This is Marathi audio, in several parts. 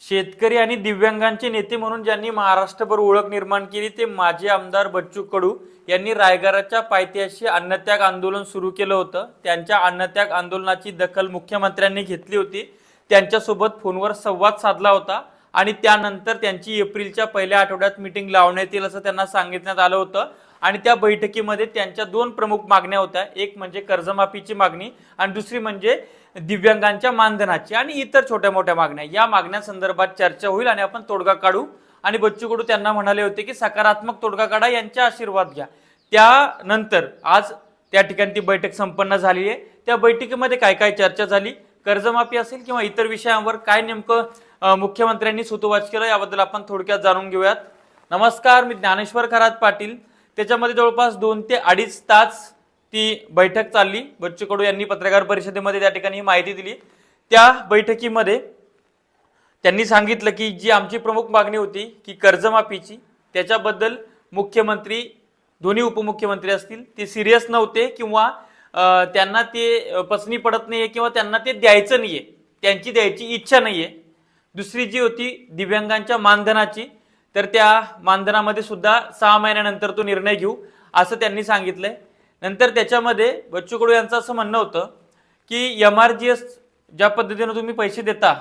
शेतकरी आणि दिव्यांगांचे नेते म्हणून ज्यांनी महाराष्ट्रभर ओळख निर्माण केली ते माजी आमदार बच्चू कडू यांनी रायगडाच्या पायथ्याशी अन्नत्याग आंदोलन सुरू केलं होतं. त्यांच्या अन्नत्याग आंदोलनाची दखल मुख्यमंत्र्यांनी घेतली होती. त्यांच्यासोबत फोनवर संवाद साधला होता. आणि त्यानंतर त्यांची एप्रिलच्या पहिल्या आठवड्यात मिटिंग लावण्यात येईल असं त्यांना सांगितण्यात आलं होतं. आणि त्या बैठकीमध्ये त्यांच्या दोन प्रमुख मागण्या होत्या. एक म्हणजे कर्जमाफीची मागणी आणि दुसरी म्हणजे दिव्यांगांच्या मानधनाची आणि इतर छोट्या मोठ्या मागण्या. या मागण्यासंदर्भात चर्चा होईल आणि आपण तोडगा काढू. आणि बच्चू कडू त्यांना म्हणाले होते की सकारात्मक तोडगा काढा यांचा आशीर्वाद घ्या. त्यानंतर आज त्या ठिकाणी ती बैठक संपन्न झाली आहे. त्या बैठकीमध्ये काय काय चर्चा झाली? कर्जमाफी असेल किंवा इतर विषयांवर काय नेमकं मुख्यमंत्र्यांनी सुतोवाच केलं याबद्दल आपण थोडक्यात जाणून घेऊयात. नमस्कार मी ज्ञानेश्वर खरात पाटील. त्याच्यामध्ये जवळपास दोन ते अडीच तास ती बैठक चालली. बच्चू कडू यांनी पत्रकार परिषदेमध्ये त्या ठिकाणी माहिती दिली. त्या बैठकीमध्ये त्यांनी सांगितलं की जी आमची प्रमुख मागणी होती की कर्जमाफीची त्याच्याबद्दल मुख्यमंत्री दोन्ही उपमुख्यमंत्री असतील ते सिरियस नव्हते किंवा त्यांना ते पसनी पडत नाहीये किंवा त्यांना ते द्यायचं नाहीये. त्यांची द्यायची इच्छा नाहीये. दुसरी जी होती दिव्यांगांच्या मानधनाची तर त्या मानधनामध्ये सुद्धा सहा महिन्यानंतर तो निर्णय घेऊ असं त्यांनी सांगितलंय. नंतर त्याच्यामध्ये बच्चू कडू यांचं असं म्हणणं होतं की एम आर जी एस ज्या पद्धतीनं तुम्ही पैसे देता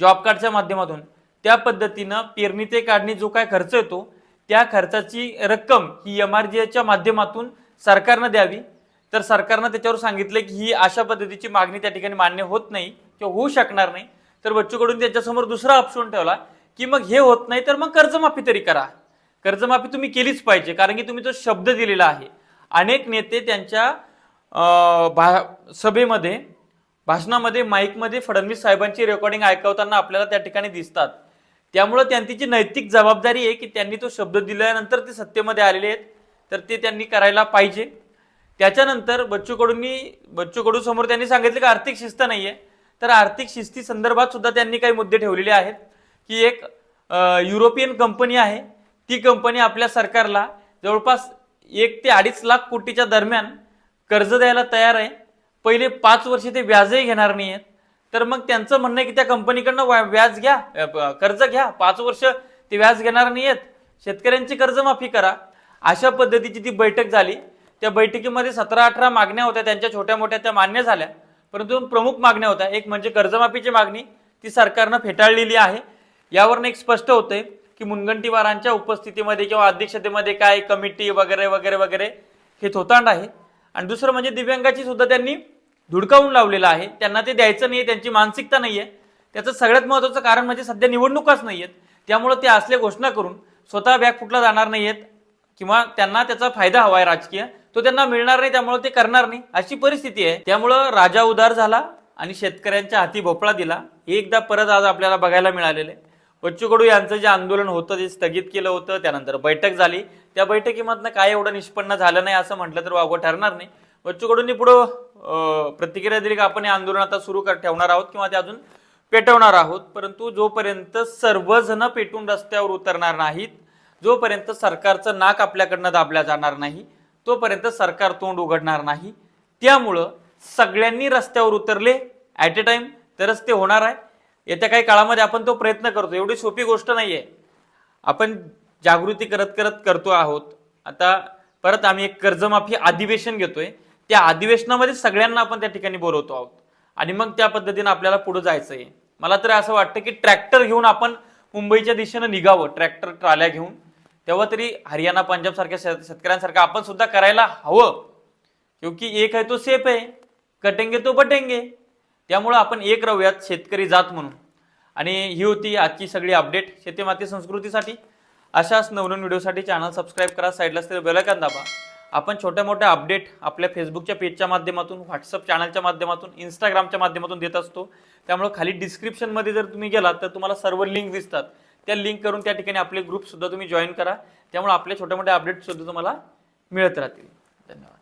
जॉब कार्डच्या माध्यमातून त्या पद्धतीनं पेरणी ते काढणी जो काय खर्च येतो त्या खर्चाची रक्कम ही एम आर जी एसच्या माध्यमातून सरकारनं द्यावी. तर सरकारनं त्याच्यावर सांगितलं की ही अशा पद्धतीची मागणी त्या ठिकाणी मान्य होत नाही किंवा होऊ शकणार नाही. तर बच्चूकडून त्याच्यासमोर दुसरा ऑप्शन ठेवला की मग हे होत नाही तर मग कर्जमाफी तरी करा. कर्जमाफी तुम्ही केलीच पाहिजे कारण की तुम्ही तो शब्द दिलेला आहे. अनेक नेते त्यांच्या भा सभेमध्ये भाषणामध्ये माईकमध्ये फडणवीस साहेबांची रेकॉर्डिंग ऐकवताना आपल्याला त्या ठिकाणी दिसतात. त्यामुळं त्यांची जी नैतिक जबाबदारी आहे की त्यांनी तो शब्द दिल्यानंतर ते सत्तेमध्ये आलेले आहेत तर ते त्यांनी करायला पाहिजे. त्याच्यानंतर बच्चू कडूंनी बच्चू कडू समोर त्यांनी सांगितलं की आर्थिक शिस्त नाही आहे तर आर्थिक शिस्ती संदर्भात सुद्धा त्यांनी काही मुद्दे ठेवलेले आहेत. की एक युरोपियन कंपनी आहे. ती कंपनी आपल्या सरकारला जवळपास एक ते अडीच लाख कोटीच्या दरम्यान कर्ज द्यायला तयार आहे. पहिले पाच वर्ष ते व्याजही घेणार नाही आहेत तर मग त्यांचं म्हणणं आहे की त्या कंपनीकडनं व्या- व्याज घ्या प- कर्ज घ्या. पाच वर्ष ते व्याज घेणार नाही आहेत शेतकऱ्यांची कर्जमाफी करा. अशा पद्धतीची ती बैठक झाली. त्या बैठकीमध्ये सतरा अठरा मागण्या होत्या त्यांच्या छोट्या मोठ्या त्या मान्य झाल्या. परंतु प्रमुख मागण्या होत्या. एक म्हणजे कर्जमाफीची मागणी ती सरकारनं फेटाळलेली आहे. यावरनं एक स्पष्ट होतंय की मुनगंटीवारांच्या उपस्थितीमध्ये किंवा अध्यक्षतेमध्ये काय कमिटी वगैरे वगैरे वगैरे हे थोतांड आहे. आणि दुसरं म्हणजे दिव्यांगाची सुद्धा त्यांनी धुडकावून लावलेलं आहे. त्यांना ते द्यायचं नाहीये त्यांची मानसिकता नाही आहे त्याचं सगळ्यात महत्त्वाचं कारण म्हणजे सध्या निवडणुकाच नाही आहेत त्यामुळं ते असल्या घोषणा करून स्वतः बॅग फुटला जाणार नाही आहेत किंवा त्यांना त्याचा फायदा हवा आहे राजकीय. तो त्यांना मिळणार नाही त्यामुळे ते करणार नाही. अशी परिस्थिती आहे. त्यामुळं राजा उदार झाला आणि शेतकऱ्यांच्या हाती भोपळा दिला. हे एकदा परत आज आपल्याला बघायला मिळालेलं आहे. बच्चू कडू यांचं जे आंदोलन होतं ते स्थगित केलं होतं त्यानंतर बैठक झाली. त्या बैठकीमधनं काय एवढं निष्पन्न झालं नाही असं म्हटलं तर वागवं ठरणार नाही. बच्चू कडूंनी पुढं प्रतिक्रिया दिली की आपण हे आंदोलन आता सुरू कर ठेवणार आहोत किंवा ते अजून पेटवणार आहोत. परंतु जोपर्यंत सर्वजण पेटून रस्त्यावर उतरणार नाहीत जोपर्यंत सरकारचं नाक आपल्याकडनं दाबल्या जाणार नाही तोपर्यंत सरकार तोंड उघडणार नाही. त्यामुळं सगळ्यांनी रस्त्यावर उतरले. ॲट ए टाइम तरच ते होणार आहे. येत्या काही काळामध्ये आपण तो प्रयत्न करतो. एवढी सोपी गोष्ट नाही आहे आपण जागृती करत करत करतो आहोत. आता परत आम्ही एक कर्जमाफी अधिवेशन घेतोय. त्या अधिवेशनामध्ये सगळ्यांना आपण त्या ठिकाणी बोलवतो आहोत. आणि मग त्या पद्धतीनं आपल्याला पुढे जायचं आहे मला तर असं वाटतं की ट्रॅक्टर घेऊन आपण मुंबईच्या दिशेनं निघावं. ट्रॅक्टर ट्राल्या घेऊन. तेव्हा तरी हरियाणा पंजाब सारख्या शेतकऱ्यांसारखं आपण सुद्धा करायला हवं. क्योंकि एक आहे तो सेफ आहे कटेंगे तो बटेंगे. त्यामुळं आपण एक राहूयात शेतकरी जात म्हणून. आणि ही होती आजची सगळी अपडेट शेतीमाती संस्कृतीसाठी. अशाच नवनवीन व्हिडिओसाठी चॅनल सबस्क्राईब करा साईडला असलेलं बेलायकन दाबा. आपण छोट्या मोठ्या अपडेट आपल्या फेसबुकच्या पेजच्या माध्यमातून व्हॉट्सअप चॅनलच्या माध्यमातून इंस्टाग्रामच्या माध्यमातून देत असतो. त्यामुळे खाली डिस्क्रिप्शनमध्ये जर तुम्ही गेलात तर तुम्हाला सर्व लिंक दिसतात. त्या लिंक करून त्या ठिकाणी आपले ग्रुपसुद्धा तुम्ही जॉईन करा. त्यामुळे आपले छोट्या मोठ्या अपडेटसुद्धा तुम्हाला मिळत राहतील. धन्यवाद.